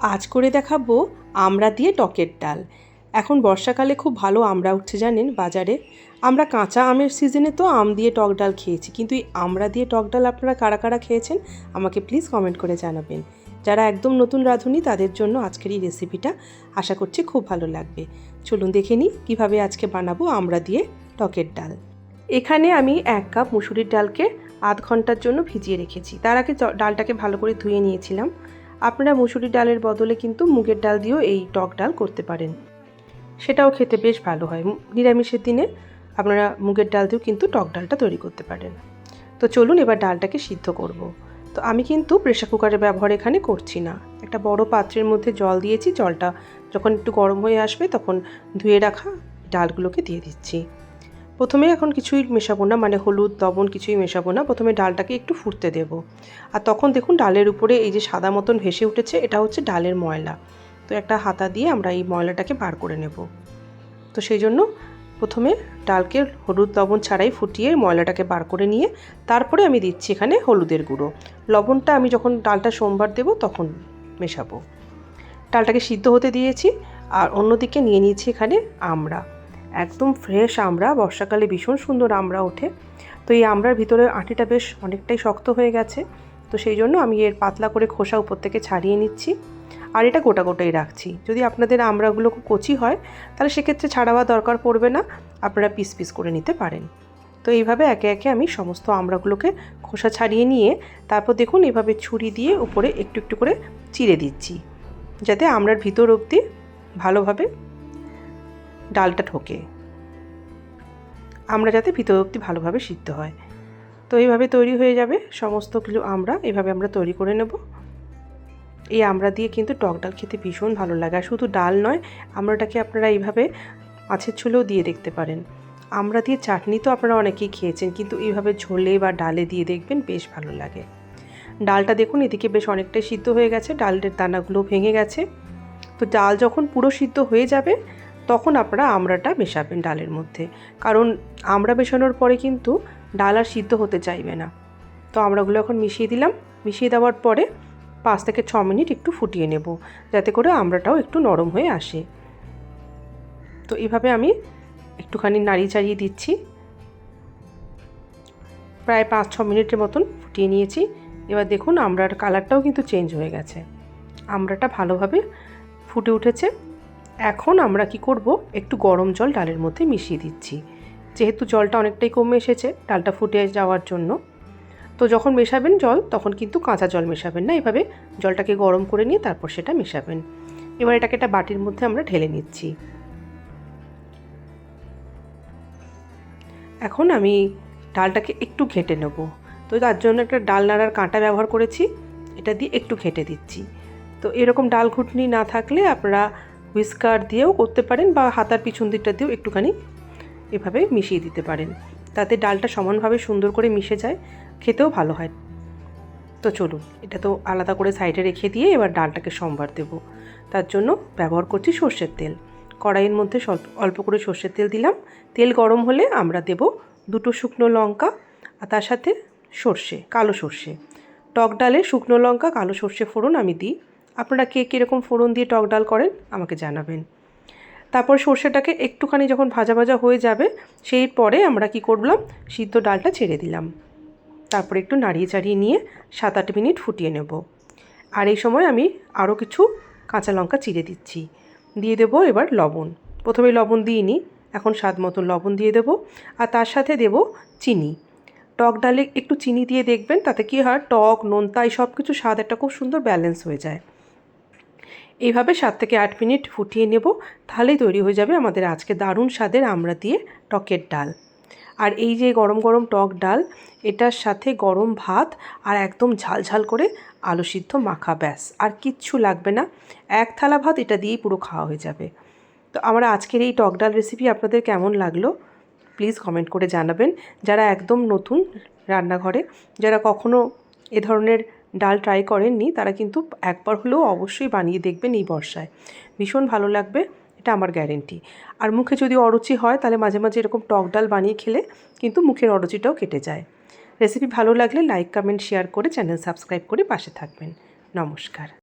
আজ করে দেখাবো আমড়া দিয়ে টকের ডাল। এখন বর্ষাকালে খুব ভালো আমড়া উঠছে, জানেন, বাজারে। আমরা কাঁচা আমের সিজনে তো আম দিয়ে টক ডাল খেয়েছি, কিন্তু এই আমড়া দিয়ে টক ডাল আপনারা কারা কারা খেয়েছেন আমাকে প্লিজ কমেন্ট করে জানাবেন। যারা একদম নতুন রাঁধুনি, তাদের জন্য আজকের এই রেসিপিটা আশা করছি খুব ভালো লাগবে। চলুন দেখে নিই কীভাবে আজকে বানাবো আমড়া দিয়ে টকের ডাল। এখানে আমি এক কাপ মুসুরির ডালকে আধ ঘণ্টার জন্য ভিজিয়ে রেখেছি। তার আগে ডালটাকে ভালো করে ধুয়ে নিয়েছিলাম। আপনারা মুসুরি ডালের বদলে কিন্তু মুগের ডাল দিয়েও এই টক ডাল করতে পারেন। সেটাও খেতে বেশ ভালো হয়। নিরামিষের দিনে আপনারা মুগের ডাল দিয়েও কিন্তু টক ডালটা তৈরি করতে পারেন। তো চলুন এবার ডালটাকে সিদ্ধ করব। তো আমি কিন্তু প্রেশার কুকারের ব্যবহার এখানে করছি না। একটা বড় পাত্রের মধ্যে জল দিয়েছি। জলটা যখন একটু গরম হয়ে আসবে তখন ধুয়ে রাখা ডালগুলোকে দিয়ে দিচ্ছি। প্রথমে এখন কিছুই মেশাবো না মানে হলুদ, লবণ কিছুই মেশাবো না। প্রথমে ডালটাকে একটু ফুটতে দেব। আর তখন দেখুন ডালের উপরে এই যে সাদা মতন ভেসে উঠেছে, এটা হচ্ছে ডালের ময়লা। তো একটা হাতা দিয়ে আমরা এই ময়লাটাকে বার করে নেব। তো সেই জন্য প্রথমে ডালকে হলুদ, লবণ ছাড়াই ফুটিয়ে ময়লাটাকে বার করে নিয়ে তারপরে আমি দিচ্ছি এখানে হলুদের গুঁড়ো। লবণটা আমি যখন ডালটা সোমবার দেব তখন মেশাবো। ডালটাকে সিদ্ধ হতে দিয়েছি, আর অন্যদিকে নিয়ে নিয়েছি এখানে আমড়া। একদম ফ্রেশ আমড়া বর্ষাকালে ভীষণ সুন্দর আমড়া ওঠে। তো এই আমড়ার ভিতরে আটিটা বেশ অনেকটাই শক্ত হয়ে গেছে। তো সেই জন্য আমি এর পাতলা করে খোসা উপর থেকে ছাড়িয়ে নিচ্ছি। আর এটা গোটা গোটাই রাখছি। যদি আপনাদের আমড়াগুলো খুব কচি হয়, তাহলে সেক্ষেত্রে ছাড়াওয়া দরকার পড়বে না। আপনারা পিস পিস করে নিতে পারেন। তো এইভাবে একে একে আমি সমস্ত আমড়াগুলোকে খোসা ছাড়িয়ে নিয়ে, তারপর দেখুন এভাবে ছুরি দিয়ে উপরে একটু একটু করে চিড়ে দিচ্ছি। যাতে আমড়ার ভিতর অবধি ভালোভাবে ডালটা ঢোকে। আমরা যাতে ভিতর অবধি ভালোভাবে সিদ্ধ হয়। তো এইভাবে তৈরি হয়ে যাবে। সমস্ত কিছু আমরা এভাবে আমরা তৈরি করে নেব। এই আমরা দিয়ে কিন্তু টক ডাল খেতে ভীষণ ভালো লাগে। আর শুধু ডাল নয় আমরাটাকে আপনারা এইভাবে মাছের ঝোলেও দিয়ে দেখতে পারেন। আমরা দিয়ে চাটনি তো আপনারা অনেকেই খেয়েছেন, কিন্তু এইভাবে ঝোলে বা ডালে দিয়ে দেখবেন বেশ ভালো লাগে। ডালটা দেখুন, এদিকে বেশ অনেকটাই সিদ্ধ হয়ে গেছে। ডালের দানাগুলো ভেঙে গেছে। তো ডাল যখন পুরো সিদ্ধ হয়ে যাবে তখন আপনারা আমড়াটা মেশাবেন ডালের মধ্যে। কারণ আমড়া মেশানোর পরে কিন্তু ডাল আর সিদ্ধ হতে চাইবে না। তো আমড়াগুলো এখন মিশিয়ে দিলাম। মিশিয়ে দেওয়ার পরে পাঁচ থেকে ছ মিনিট একটু ফুটিয়ে নেব, যাতে করে আমড়াটাও একটু নরম হয়ে আসে। তো এভাবে আমি একটুখানি নাড়িয়ে চাড়িয়ে দিচ্ছি। প্রায় পাঁচ ছ মিনিটের মতন ফুটিয়ে নিয়েছি। এবার দেখুন আমড়ার কালারটাও কিন্তু চেঞ্জ হয়ে গেছে। আমড়াটা ভালোভাবে ফুটে উঠেছে। এখন আমরা কি করব? একটু গরম জল ডালের মধ্যে মিশিয়ে দিচ্ছি। যেহেতু জলটা অনেকটাই কমে এসেছে, ডালটা ফুটে যাওয়ার জন্য। তো যখন মেশাবেন জল, তখন কিন্তু কাঁচা জল মেশাবেন না। এভাবে জলটাকে গরম করে নিয়ে তারপর সেটা মেশাবেন। এবার এটাকে একটা বাটির মধ্যে আমরা ঢেলে নিচ্ছি। এখন আমি ডালটাকে একটু ঘেটে নেব। তো তার জন্য একটা ডাল নাড়ার কাঁটা ব্যবহার করেছি। এটা দিয়ে একটু ঘেটে দিচ্ছি। তো এরকম ডাল ঘুটনি না থাকলে আপনারা হুইস্কার দিয়েও করতে পারেন বা হাতার পিছন দিকটা দিয়েও একটুখানি এভাবে মিশিয়ে দিতে পারেন। তাতে ডালটা সমানভাবে সুন্দর করে মিশে যায়, খেতেও ভালো হয়। তো চলুন, এটা তো আলাদা করে সাইডে রেখে দিয়ে এবার ডালটাকে সম্বার দেব। তার জন্য ব্যবহার করছি সর্ষের তেল। কড়াইয়ের মধ্যে অল্প করে সর্ষের তেল দিলাম। তেল গরম হলে আমরা দেব দুটো শুকনো লঙ্কা আর তার সাথে সর্ষে, কালো সর্ষে। টক ডালে শুকনো লঙ্কা, কালো সর্ষে ফোড়ন আমি দিই। আপনারা কে কীরকম ফোড়ন দিয়ে টক ডাল করেন আমাকে জানাবেন। তারপর সর্ষেটাকে একটুখানি যখন ভাজা ভাজা হয়ে যাবে, সেই পরে আমরা কি করলাম? সিদ্ধ ডালটা ছেড়ে দিলাম। তারপর একটু নাড়িয়ে চাড়িয়ে নিয়ে সাত আট মিনিট ফুটিয়ে নেব। আর এই সময় আমি আরও কিছু কাঁচা লঙ্কা চিড়ে দিচ্ছি। দিয়ে দেবো এবার লবণ। প্রথমে লবণ দিইনি এখন স্বাদ মতন লবণ দিয়ে দেবো। আর তার সাথে দেব চিনি। টক ডালে একটু চিনি দিয়ে দেখবেন, তাতে কী হয়? টক, নোনতা এই সব কিছু স্বাদ একটা খুব সুন্দর ব্যালেন্স হয়ে যায়। এইভাবে সাত থেকে আট মিনিট ফুটিয়ে নেব, তাহলেই তৈরি হয়ে যাবে আমাদের আজকে দারুণ স্বাদের আমরা দিয়ে টকের ডাল। আর এই যে গরম গরম টক ডাল, এটার সাথে গরম ভাত আর একদম ঝাল ঝাল করে আলু সিদ্ধ মাখা, ব্যাস। আর কিচ্ছু লাগবে না, এক থালা ভাত এটা দিয়েই পুরো খাওয়া হয়ে যাবে। তো আমার আজকের এই টক ডাল রেসিপি আপনাদের কেমন লাগল? প্লিজ কমেন্ট করে জানাবেন। যারা একদম নতুন রান্নাঘরে, যারা কখনো এ ধরনের ডাল ট্রাই করেননি, তারা কিন্তু একবার হলেও অবশ্যই বানিয়ে দেখবেন এই বর্ষায়। ভীষণ ভালো লাগবে, এটা আমার গ্যারেন্টি আর মুখে যদি অরুচি হয়, তাহলে মাঝে মাঝে এরকম টক ডাল বানিয়ে খেলে কিন্তু মুখের অরুচিটাও কেটে যায়। রেসিপি ভালো লাগলে লাইক কমেন্ট শেয়ার করে চ্যানেল সাবস্ক্রাইব করে পাশে থাকবেন। নমস্কার।